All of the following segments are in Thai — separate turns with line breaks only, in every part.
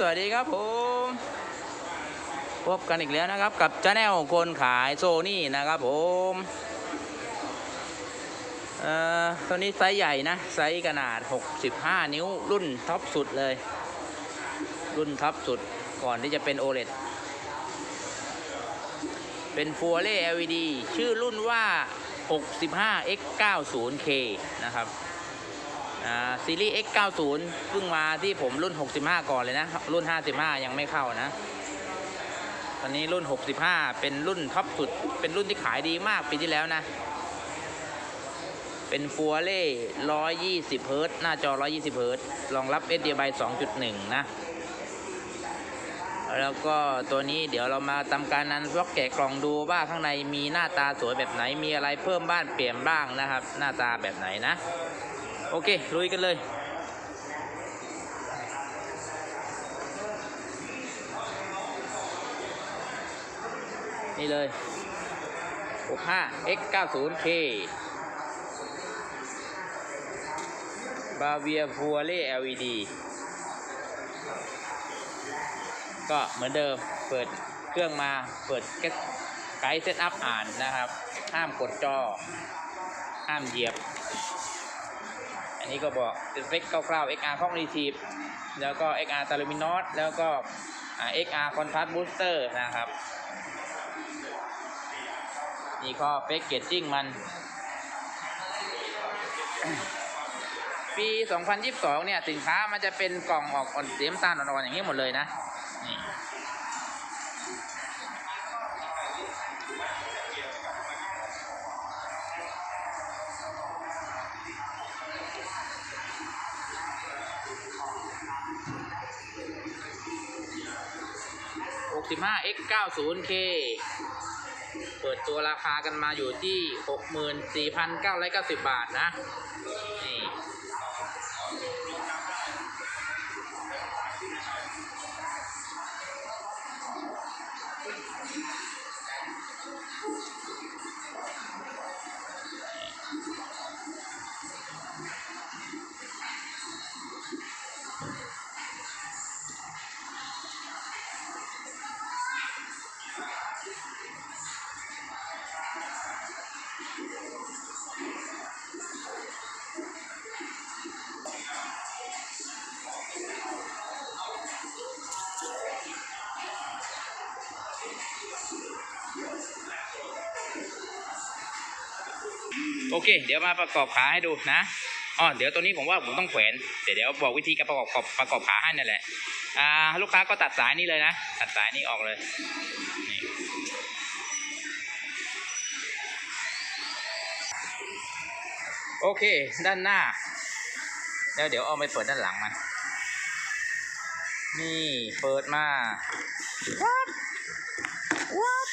สวัสดีครับผมพบกันอีกแล้วนะครับ กับชาแนลคนขายโซนี่นะครับผมเอ่อตัวนี้ไซส์ใหญ่นะ ไซส์ขนาด 65 นิ้วรุ่นท็อปสุดเลย รุ่นท็อปสุดก่อนที่จะเป็น OLED เป็น Full Array LED ชื่อรุ่นว่า 65X90K นะครับ ซีรีส์ X90 เพิ่งมาที่ผมรุ่น 65 ก่อนเลยนะ รุ่น 55 ยังไม่เข้านะ ตอนนี้รุ่น 65 เป็นรุ่นท็อปสุด เป็นรุ่นที่ขายดีมากปีที่แล้วนะ เป็นฟัวเล่120เฮิร์ตซ์หน้าจอ 120เฮิร์ตซ์รองรับ HDMI 2.1 นะ แล้วก็ตัวนี้เดี๋ยวเรามาทำการนั้นพวกแกะกล่องดูว่าข้างในมีหน้าตาสวยแบบไหน มีอะไรเพิ่มบ้านเปลี่ยนบ้างนะครับ หน้าตาแบบไหนนะ โอเค ลุยกันเลย นี่เลย 65 x 90 k บาเวียฟัวเล่ LED ก็เหมือนเดิม เปิดเครื่องมา เปิดไกด์เซตอัพอ่านนะครับ ห้ามกดจอ ห้ามเหยียบ นี่ก็บอกสเปคคร่าวๆ XR Cognitive แล้วก็ XR t e r m i n o s แล้วก็ XR Contrast Booster นะครับนี่ก็เฟกเกจจิ้งมัน ปี 2022 เนี่ย สินค้ามันจะเป็นกล่องออกอ่อนเสียมตาลอ่อนๆอย่างนี้หมดเลยนะ 65 x 90 k เปิดตัวราคากันมาอยู่ที่ 64,990 บาทนะ นี่ โอเค เดี๋ยวมาประกอบขาให้ดูนะอ๋อเดี๋ยวตัวนี้ผมว่าผมต้องแขวนเดี๋ยวเดี๋ยวบอกวิธีการประกอบประกอบขาให้นั่นแหละอ่าลูกค้าก็ตัดสายนี้เลยนะ ตัดสายนี้ออกเลยนี่โอเค ด้านหน้า แล้วเดี๋ยวเอาไปเปิดด้านหลังมัน นี่เปิดมาวับวับ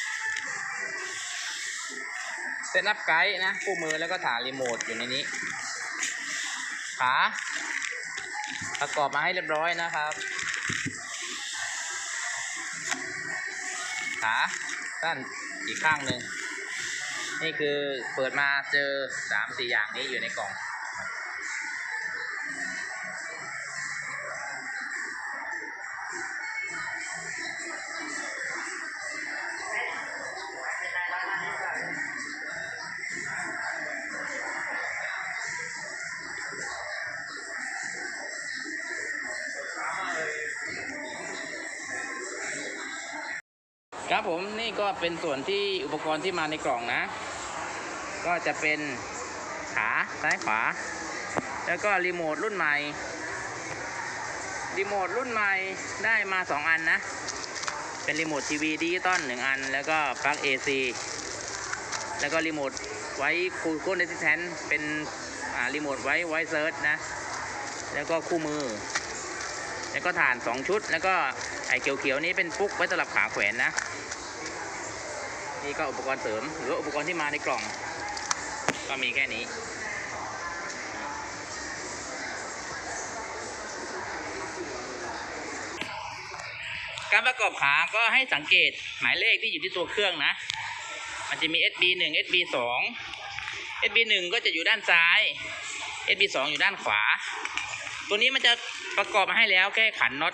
ซตอัพไกด์นะคู่มือแล้วก็ฐานรีโมทอยู่ในนี้ ขาประกอบมาให้เรียบร้อยนะครับ ขาสั้นอีกข้างหนึ่งนี่คือเปิดมาเจอสามสี่อย่างนี้อยู่ในกล่อง นี่ก็เป็นส่วนที่อุปกรณ์ที่มาในกล่องนะ ก็จะเป็นขาซ้ายขวา แล้วก็รีโมทรุ่นใหม่ รีโมทรุ่นใหม่ได้มา 2 อันนะ เป็นรีโมททีวีดิจิตอลหนึ่งอัน แล้วก็ปลั๊ก AC แล้วก็รีโมทไว้ Google Assistant เป็นรีโมทไว้ไว้เซิร์ชนะ แล้วก็คู่มือ แล้วก็ฐาน 2 ชุด แล้วก็ไอ้เขียวๆนี้เป็นปุ๊กไว้สำหรับขาแขวนนะ นี่ก็อุปกรณ์เสริม หรือว่าอุปกรณ์ที่มาในกล่อง ก็มีแค่นี้การประกอบขาก็ให้สังเกตหมายเลขที่อยู่ที่ตัวเครื่องนะ มันจะมี SB 1 SB 2 SB 1ก็จะอยู่ด้านซ้าย SB 2อยู่ด้านขวา ตัวนี้มันจะประกอบมาให้แล้วแค่ขันน็อต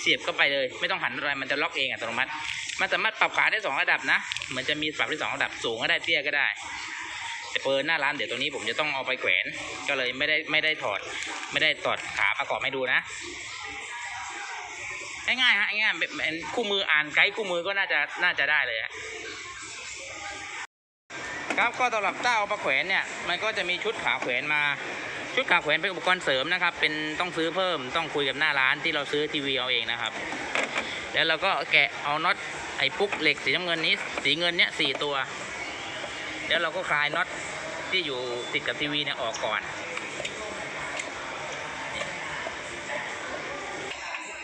เสียบเข้าไปเลย ไม่ต้องหันอะไรมันจะล็อกเองอัตโนมัติ มันสามารถปรับขาได้สองระดับนะมือนจะมีปรับได้สองระดับสูงก็ได้เตี้ยก็ได้ แต่เปิดหน้าร้านเดี๋ยวตัวนี้ผมจะต้องเอาไปแขวน ก็เลยไม่ได้ไม่ได้ถอด ไม่ได้ถอดขาประกอบให้ดูนะง่ายๆฮะง่ายๆเป็นคู่มืออ่านไกด์คู่มือก็น่าจะน่าจะได้เลยฮะครับก็สำหรับเต้าเอามาแขวนเนี่ยมันก็จะมีชุดขาแขวนมาชุดขาแขวนเป็นอุปกรณ์เสริมนะครับ เป็นต้องซื้อเพิ่มต้องคุยกับหน้าร้านที่เราซื้อทีวีเอาเองนะครับ แล้วเราก็แกะเอาน็อต ไอ้ปุ๊กเหล็กสีน้ำเงินนี้ สีเงินเนี้ยสี่ตัว แล้วเราก็คลายน็อตที่อยู่ติดกับทีวีเนี่ยออกก่อน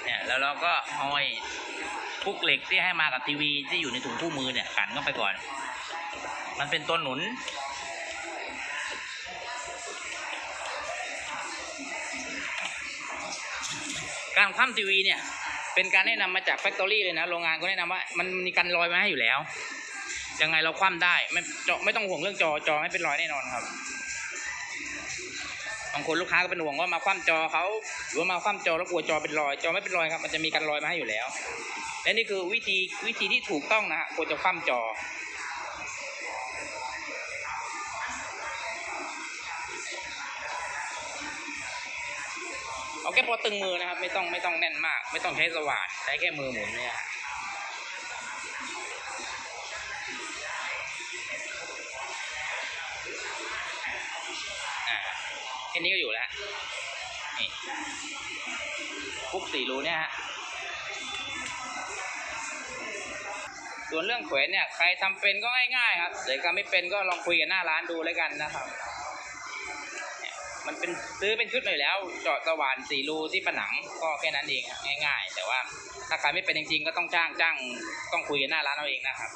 เนี่ยแล้วเราก็เอาไอ้พุกเหล็กที่ให้มากับทีวีที่อยู่ในถุงคู่มือเนี่ยขันเข้าไปก่อน มันเป็นตัวหนุนการคว่ำทีวีเนี่ย เป็นการแนะนำมาจากแฟคทอรี่เลยนะ โรงงานก็แนะนำว่ามันมีกันรอยมาให้อยู่แล้ว ยังไงเราคว่ำได้ไม่จอไม่ต้องห่วงเรื่องจอจอไม่เป็นรอยแน่นอนครับบางคนลูกค้าก็เป็นห่วงว่ามาคว่ำจอเขาหรือว่ามาคว่ำจอแล้วกลัวจอเป็นรอย จอไม่เป็นรอยครับ มันจะมีกันรอยมาให้อยู่แล้ว และนี่คือวิธีวิธีที่ถูกต้องนะฮะควรจะคว่ำจอ แค่พอตึงมือนะครับ ไม่ต้องไม่ต้องแน่นมาก ไม่ต้องใช้สว่านใช้แค่มือหมุนเนี่ยฮะอ่าแค่นี้ก็อยู่แล้วนี่ปุ๊กสี่รูเนี่ยฮะส่วนเรื่องแขวนเนี่ยใครทำเป็นก็ง่ายๆครับหรือใครไม่เป็นก็ลองคุยกันหน้าร้านดูแล้วกันนะครับ มันเป็นซื้อเป็นชุดมาอยู่แล้ว เจาะสว่านสี่รูที่ผนังก็แค่นั้นเองครับง่าย ๆ แต่ว่าถ้าใครไม่เป็นจริงๆก็ต้องจ้างจ้างต้องคุยกันหน้าร้านเอาเองนะครับ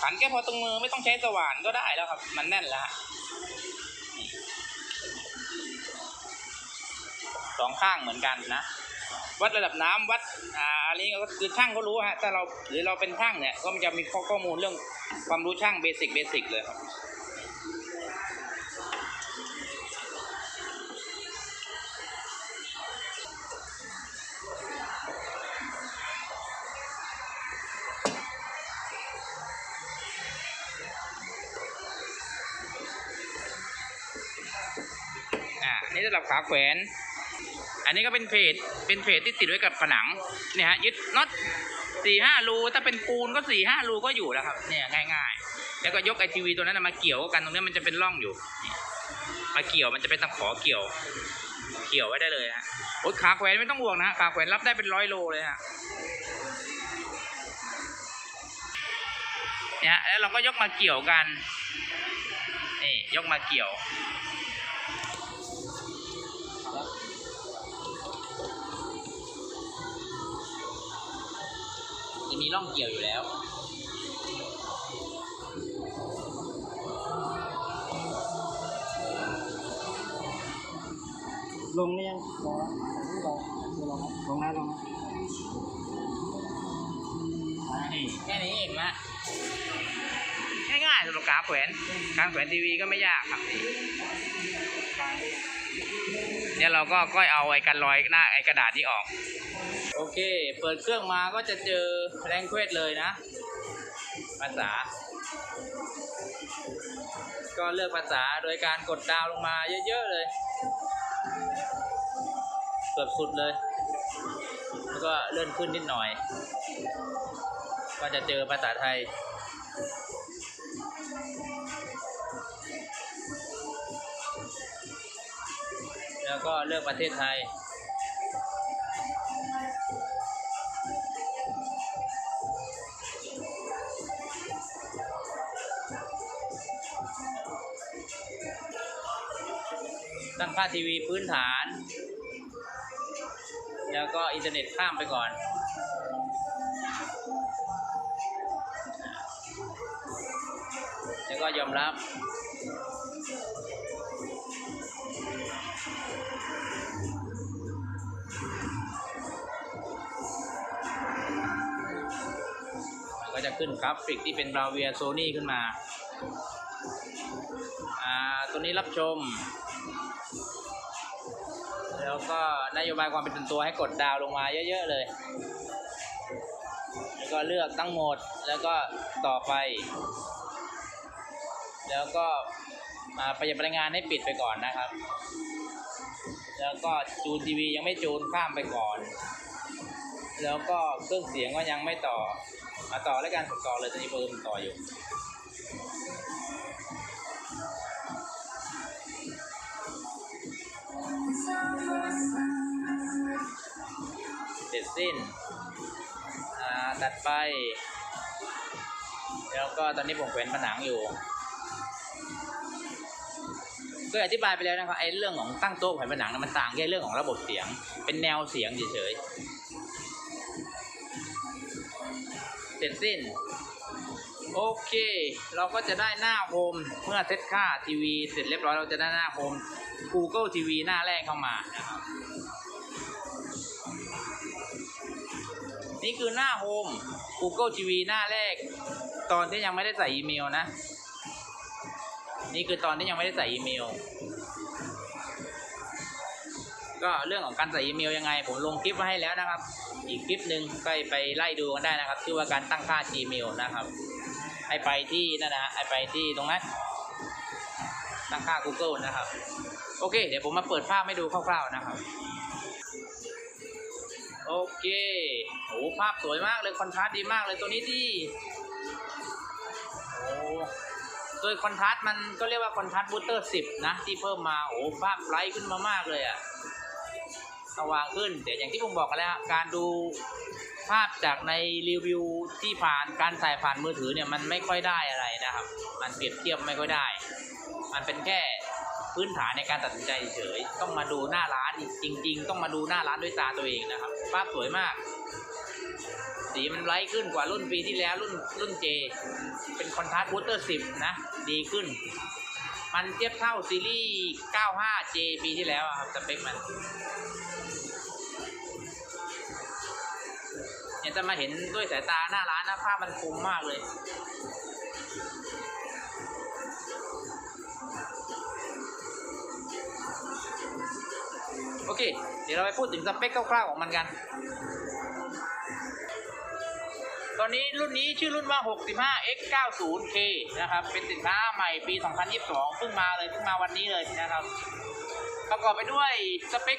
ขันแค่พอตรงมือไม่ต้องใช้สว่านก็ได้แล้วครับ มันแน่นแล้ว สองข้างเหมือนกันนะ วัดระดับน้ำวัดอ่าอันนี้ก็คือช่างเขารู้ฮะถ้าเราหรือเราเป็นช่างเนี่ยก็มันจะมีข้อข้อมูลเรื่องความรู้ช่างเบสิกเบสิกเลยครับอ่าอันนี่สำหรับขาแขวน อันนี้ก็เป็นเพจเป็นเพจที่ติดไว้กับผนังเนี่ยฮะยึดน็อตสี่ห้ารูถ้าเป็นปูนก็สี่ห้ารูก็อยู่แล้วครับเนี่ยง่ายๆ แล้วก็ยกไอทีวีตัวนั้นมาเกี่ยวกันตรงนี้มันจะเป็นร่องอยู่มาเกี่ยวมันจะเป็นตะขอเกี่ยว เกี่ยวไว้ได้เลยฮะโอ้ยขาแขวนไม่ต้องห่วงนะขาแขวนรับได้เป็นร้อยโลเลยฮะเนี่ยฮะแล้วเราก็ยกมาเกี่ยวกันนี่ยกมาเกี่ยว จะมีร่องเกี่ยวอยู่แล้ว
ลงเนี่ยงลงแล้วลงลงลงแล้วลง
นี่แค่นี้เองนะง่ายๆสำหรับการแขวน การแขวนทีวีก็ไม่ยากครับนี่ เนี่ยเราก็ก้อยเอาไอ้กันรอยหน้าไอ้กระดาษนี้ออก โอเค เปิดเครื่องมาก็จะเจอแรงเควสเลยนะ ภาษา ก็เลือกภาษาโดยการกดดาวลงมาเยอะ ๆ เลยเกือบสุดเลย แล้วก็เลื่อนขึ้นนิดหน่อย ก็จะเจอภาษาไทย แล้วก็เลือกประเทศไทย ตั้งค่าทีวีพื้นฐาน แล้วก็อินเทอร์เน็ตข้ามไปก่อนแล้วก็ยอมรับ ขึ้นกราฟิกที่เป็นบราเวียโซนี่ขึ้นมาอ่าตัวนี้รับชม แล้วก็นโยบายความเป็นตัวให้กดดาวลงมาเยอะ ๆ เลย แล้วก็เลือกตั้งโหมดแล้วก็ต่อไป แล้วก็อ่าประหยัดพลังงานให้ปิดไปก่อนนะครับ แล้วก็จูนทีวียังไม่จูนข้ามไปก่อน แล้วก็เครื่องเสียงก็ยังไม่ต่อ มาต่อแล้วกันผมต่อเลยตอนนี้เพิ่มต่ออยู่เสร็จสิ้นอ่าตัดไป แล้วก็ตอนนี้ผมแขวนผนังอยู่ก็อธิบายไปแล้วนะครับไอ้เรื่องของตั้งโต๊ะแขวนผนังนะมันต่างแค่เรื่องของระบบเสียง เป็นแนวเสียงเฉย เสร็จสิ้น โอเค เราก็จะได้หน้าโฮมเมื่อเซตค่าทีวีเสร็จเรียบร้อยเราจะได้หน้าโฮม Google TV หน้าแรกเข้ามานะครับนี่คือหน้าโฮม Google TV หน้าแรก ตอนที่ยังไม่ได้ใส่อีเมลนะ นี่คือตอนที่ยังไม่ได้ใส่อีเมล ก็เรื่องของการใส่อีเมลยังไง ผมลงคลิปไว้ให้แล้วนะครับ อีกคลิปหนึ่งก็ไปไล่ดูกันได้นะครับ ชื่อว่าการตั้งค่า Gmail นะครับให้ไปที่นั่นนะให้ไปที่ตรงนั้นตั้งค่า Google นะครับ โอเค เดี๋ยวผมมาเปิดภาพให้ดูคร่าวๆนะครับ โอเคโอ้ภาพสวยมากเลยคอนทราสต์ดีมากเลยตัวนี้ดีโอ้โดยคอนทราสต์มันก็เรียกว่าคอนทราสต์บูสเตอร์สิบนะ ที่เพิ่มมาโอ้ภาพไบรท์ขึ้นมามากเลยอะ สว่างขึ้น แต่อย่างที่ผมบอกกันแล้ว การดูภาพจากในรีวิวที่ผ่านการถ่ายผ่านมือถือเนี่ยมันไม่ค่อยได้อะไรนะครับ มันเปรียบเทียบไม่ค่อยได้ มันเป็นแค่พื้นฐานในการตัดสินใจเฉย ต้องมาดูหน้าร้านจริง ๆ ต้องมาดูหน้าร้านด้วยตาตัวเองนะครับ ภาพสวยมาก สีมันไลท์ขึ้นกว่ารุ่นปีที่แล้วรุ่นรุ่นเจ เป็นคอนทราสต์บูสเตอร์ 10 นะ ดีขึ้น มันเทียบเท่าซีรีส์ 95J ปีที่แล้วครับสเปคมัน จะมาเห็นด้วยสายตาหน้าร้านนะภาพมันคมมากเลย โอเค เดี๋ยวเราไปพูดถึงสเปคคร่าวๆของมันกัน ตอนนี้รุ่นนี้ชื่อรุ่นว่า 65X90K นะครับ เป็นสินค้าใหม่ปี 2022 เพิ่งมาเลย เพิ่งมาวันนี้เลยนะครับ ประกอบไปด้วยสเปค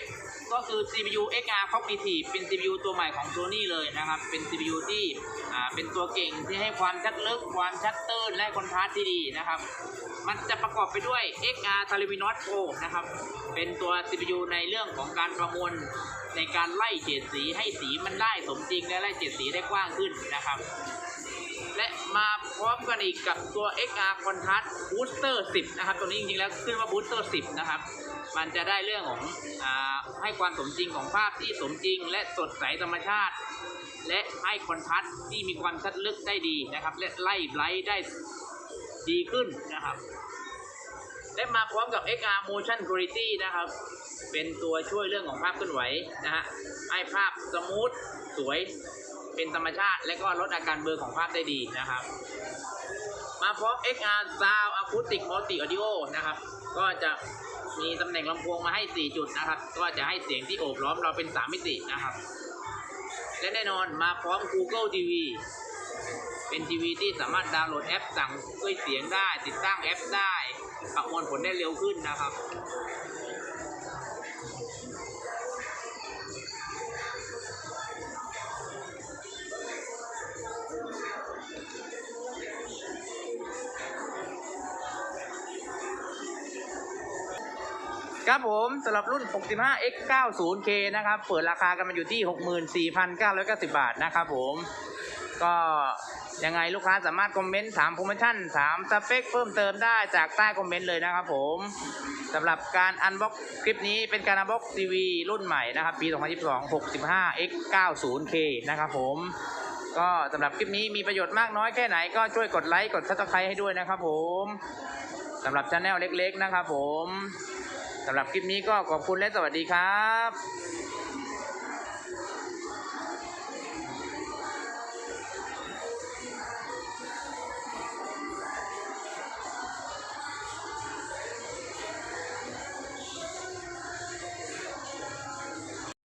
ก็คือ CPU XR Cognitive เป็น CPU ตัวใหม่ของ Sony เลยนะครับ เป็น CPU ที่เป็นตัวเก่งที่ให้ความชัดลึก ความชัดเติร์นและคอนทราสต์ที่ดีนะครับ มันจะประกอบไปด้วย XR t e l e v i n o t Pro นะครับ เป็นตัว CPU ในเรื่องของการประมวลในการไล่เฉดสีให้สีมันได้สมจริงและไล่เฉดสีได้กว้างขึ้นนะครับ และมาพร้อมกันอีกกับตัว XR Contrast Booster 10 นะครับ ตัวนี้จริงๆแล้วขึ้นว่า Booster 10 นะครับ มันจะได้เรื่องของอให้ความสมจริงของภาพที่สมจริง และสดใสธรรมชาติ และให้คอนทราสต์ที่มีความชัดลึกได้ดีนะครับ และไล่ไบรท์ได้ดีขึ้นนะครับ และมาพร้อมกับ XR Motion Quality นะครับ เป็นตัวช่วยเรื่องของภาพเคลื่อนไหวนะฮะให้ภาพสมูทสวย เป็นธรรมชาติ และก็ลดอาการเบลอของภาพได้ดีนะครับ มาพร้อม XR Sound Acoustic Multi Audio นะครับ ก็จะมีตำแหน่งลำโพงมาให้ 4 จุดนะครับ ก็จะให้เสียงที่โอบล้อมเราเป็น 3 มิตินะครับ และแน่นอนมาพร้อม Google TV เป็นทีวีที่สามารถดาวน์โหลดแอปสั่งด้วยเสียงได้ ติดตั้งแอปได้ ประมวลผลได้เร็วขึ้นนะครับ ครับผมสำหรับรุ่น 65X90K นะครับ เปิดราคากันมาอยู่ที่ 64,990 บาทนะครับผม ก็ยังไงลูกค้าสามารถคอมเมนต์ถามโปรโมชั่นถามสเปคเพิ่มเติมได้จากใต้คอมเมนต์เลยนะครับผมสำหรับการอันบ็อกคลิปนี้เป็นการอันบ็อกทีวีรุ่นใหม่นะครับ ปี 2022 65X90K นะครับผม ก็สำหรับคลิปนี้มีประโยชน์มากน้อยแค่ไหนก็ช่วยกดไลค์กดซับสไครต์ให้ด้วยนะครับผมสำหรับช anel เล็กๆนะครับผม สำหรับคลิปนี้ก็ขอบคุณและสวัสดีครับ